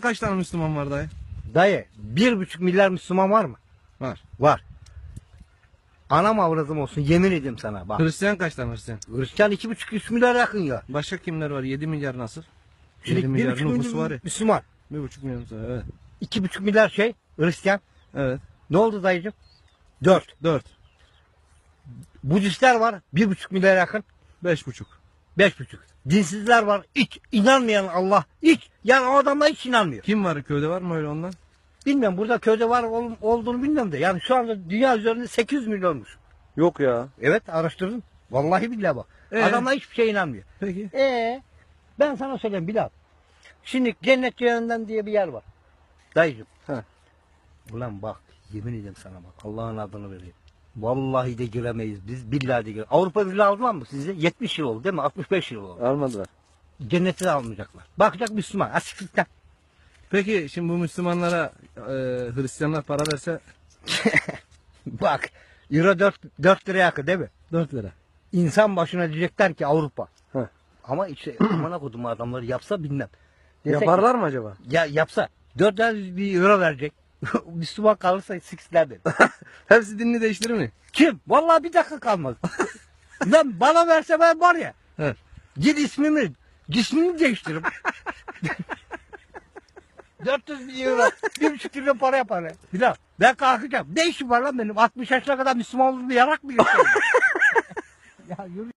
kaç tane Müslüman var dayı? Dayı bir buçuk milyar Müslüman var mı? Var. Var. Anam avradım olsun yemin edeyim sana bak. Hristiyan kaç tane Hristiyan? Hristiyan iki buçuk üç milyar yakın ya. Başka kimler var? 7 milyar nasıl? Şimdi 7 bir milyar buçuk nüfusu milyar var ya. Müslüman. 1,5 milyon nüfusu var, evet. İki buçuk milyar şey Hristiyan. Evet. Ne oldu dayıcım? Dört. 4. Budistler var bir buçuk milyar yakın. 5,5. Beş buçuk. Dinsizler var. Hiç inanmayan Allah. Hiç. Yani o adamlar hiç inanmıyor. Kim var köyde var mı öyle ondan? Bilmiyorum burada köyde var ol- olduğunu bilmiyorum da. Yani şu anda dünya üzerinde 800 milyonmuş. Yok ya. Evet araştırdım. Vallahi billahi bak. Ee? Adamlar hiçbir şeye inanmıyor. Peki. Ee, ben sana söyleyeyim Bilal. Şimdi cennet cehennem diye bir yer var. Dayıcım. He. Ulan bak yemin ederim sana bak Allah'ın adını vereyim. Vallahi de giremeyiz biz billahi de giremeyiz. Avrupa Birliği aldılar mı sizi? 70 yıl oldu değil mi? 65 yıl oldu. Almadılar. Cenneti de almayacaklar. Bakacak Müslüman. Asiklikten. Peki şimdi bu Müslümanlara e, Hristiyanlar para verse Bak Euro 4, 4 liraya yakın değil mi? 4 lira. İnsan başına diyecekler ki Avrupa. Heh. Ama işte amına kodum adamları yapsa bilmem. Dese ki- Yaparlar mı acaba? Ya yapsa 400 bir euro verecek. Müslüman kalırsa sikisler dedi. Hepsi dinini değiştirir mi? Kim? Vallahi bir dakika kalmaz. Lan bana verse ben var ya. Git ismimi, cismimi değiştiririm. 400 bin euro, bir buçuk milyon para yapar ya. Bilal, ben kalkacağım. Ne işim var lan benim? 60 yaşına kadar Müslüman olduğumu yarak mı geçiyorum? ya yürü.